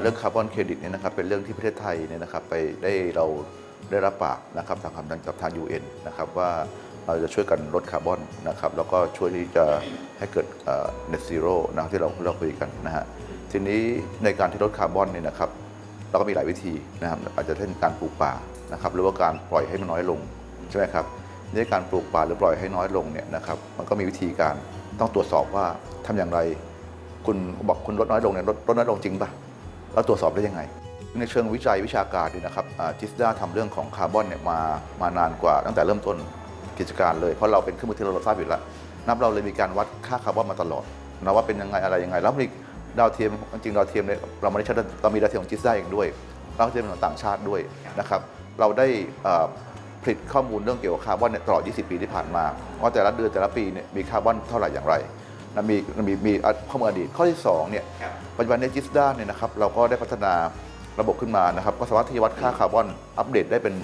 เรื่องคาร์บอนเครดิตเนี่ยนะครับเป็นเรื่องที่ประเทศไทยเนี่ยนะครับไปได้เราได้รับปากนะครับทางคำนั้นกับทาง UN นะครับว่าเราจะช่วยกันลดคาร์บอนนะครับแล้วก็ช่วยที่จะให้เกิดเอ่อ net zero นะครับที่เราเราคุยกันนะฮะทีนี้ในการที่ลดคาร์บอนเนี่ยนะครับเราก็มีหลายวิธีนะครับอาจจะเช่นการปลูกป่านะครับหรือว่าการปล่อยให้มันน้อยลงใช่ไหมครับในการปลูกป่าหรือปล่อยให้น้อยลงเนี่ยนะครับมันก็มีวิธีการต้องตรวจสอบว่าทำอย่างไร คุณบอกคุณลดน้อยลงเนี่ยลดลดน้อยลงจริงป่ะ เราตรวจสอบได้ยังไง ในเชิงวิจัยวิชาการดีนะครับจิสดาทำเรื่องของคาร์บอนเนี่ยมามานานกว่าตั้งแต่เริ่มต้นกิจการเลย เพราะเราเป็นเครื่องมือที่เราทราบอยู่แล้วนับเราเลยมีการวัดค่าคาร์บอนมาตลอดนะว่าเป็นยังไงอะไรยังไง แล้วมีดาวเทียมจริงดาวเทียมเนี่ยเราไม่ได้ใช้เรามีดาวเทียมของจิสดาเองด้วยดาวเทียมของต่างชาติด้วยนะครับเราได้ผลิตข้อมูลเรื่องเกี่ยวกับคาร์บอนเนี่ยตลอด 20 ปีที่ผ่านมา ว่าแต่ละเดือนแต่ละปีเนี่ยมีคาร์บอนเท่าไหร่อย่างไร นะมีมีมีข้อมูลอดีตข้อที่สองเนี่ยปัจจุบันในจิสด้าเนี่ยนะครับเราก็ได้พัฒนาระบบขึ้นมานะครับก็สามารถที่จะวัดค่าคาร์บอนอัปเดตได้เป็น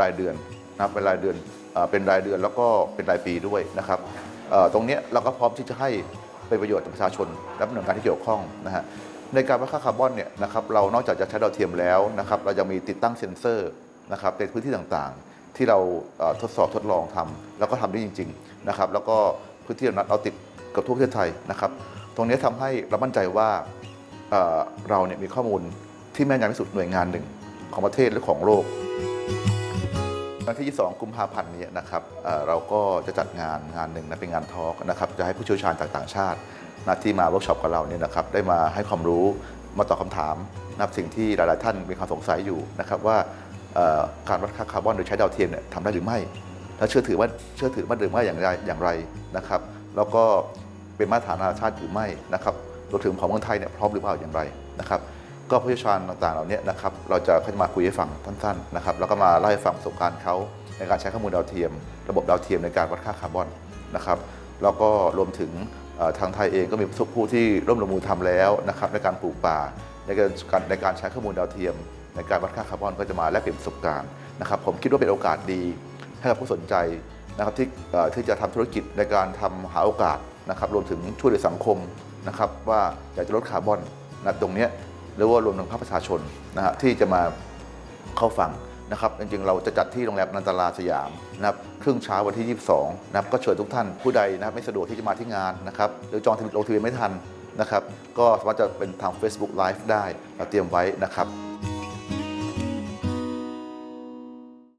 รายเดือนนะครับเป็นรายเดือนเอ่อเป็นรายเดือนแล้วก็เป็นรายปีด้วยนะครับเอ่อตรงเนี้ยเราก็พร้อมที่จะให้เป็นประโยชน์ต่อประชาชนและหน่วยงานที่เกี่ยวข้องนะฮะในการวัดค่าคาร์บอนเนี่ยนะครับเรานอกจากจะใช้ดาวเทียมแล้วนะครับเรายังมีติดตั้งเซ็นเซอร์นะครับในพื้นที่ต่างๆ ที่เราเอ่อทดสอบทดลองทำแล้วก็ทำได้จริง ๆนะครับ แล้วก็พื้นที่เหล่านั้นเราติดเกับทั่วประเทศไทยนะครับ ตรงนี้ทำให้เรามั่นใจว่าเเราเนี่ยมีข้อมูลที่แม่นยำที่สุดหน่วยงานหนึ่งของประเทศหรือของโลกวันที่ 22 กุมภาพันธ์นี้นะครับเเราก็จะจัดงานงานหนึ่งนะเป็นงานทอล์กนะครับ จะให้ผู้เชี่ยวชาญจากต่างชาตินะที่มาเวิร์กช็อปกับเราเนี่ยนะครับ ได้มาให้ความรู้มาตอบคำถามนะครับสิ่งที่หลาย ๆ ท่านมีความสงสัยอยู่นะครับว่าการวัดค่าคาร์บอนโดยใช้ดาวเทียมเนี่ยทำได้หรือไม่ถ้าเชื่อถือว่าเชื่อถือมันหรือไม่อย่างไรอย่างไรนะครับ แล้วก็ เป็นมาตรฐานนานาชาติหรือไม่นะครับรวมถึงของเมืองไทยเนี่ยพร้อมหรือเปล่าอย่างไรนะครับก็ผู้เชี่ยวชาญต่างๆเหล่านี้นะครับเราจะเข้ามาคุยให้ฟังสั้นๆนะครับแล้วก็มาเล่าให้ฟังประสบการณ์เขาในการใช้ข้อมูลดาวเทียม ระบบดาวเทียมในการวัดค่าคาร์บอนนะครับแล้วก็รวมถึงทางไทยเองก็มีผู้ที่ร่วมลงมือทำแล้วนะครับในการปลูกป่าในการในการใช้ข้อมูลดาวเทียม ในการวัดค่าคาร์บอนก็จะมาแลกเปลี่ยนประสบการณ์นะครับผมคิดว่าเป็นโอกาสดีให้กับผู้สนใจนะครับที่ที่จะทำธุรกิจในการทำหาโอกาส นะครับรวมถึงช่วยเหลือสังคมนะครับว่าอยากจะลดคาร์บอนนะตรงนี้หรือว่ารวมถึงภาคประชาชนนะฮะที่จะมาเข้าฟังนะครับจริงๆ เราจะจัดที่โรงแรมนันตลาสยามนะครับครึ่งเช้าวันที่ 22นะครับก็เชิญทุกท่านผู้ใดนะครับไม่สะดวกที่จะมาที่งานนะครับหรือจองทีลงทะเบีไม่ทันนะครับก็สามารถจะเป็นทาง Facebook Live ได้เราเตรียมไว้นะครับ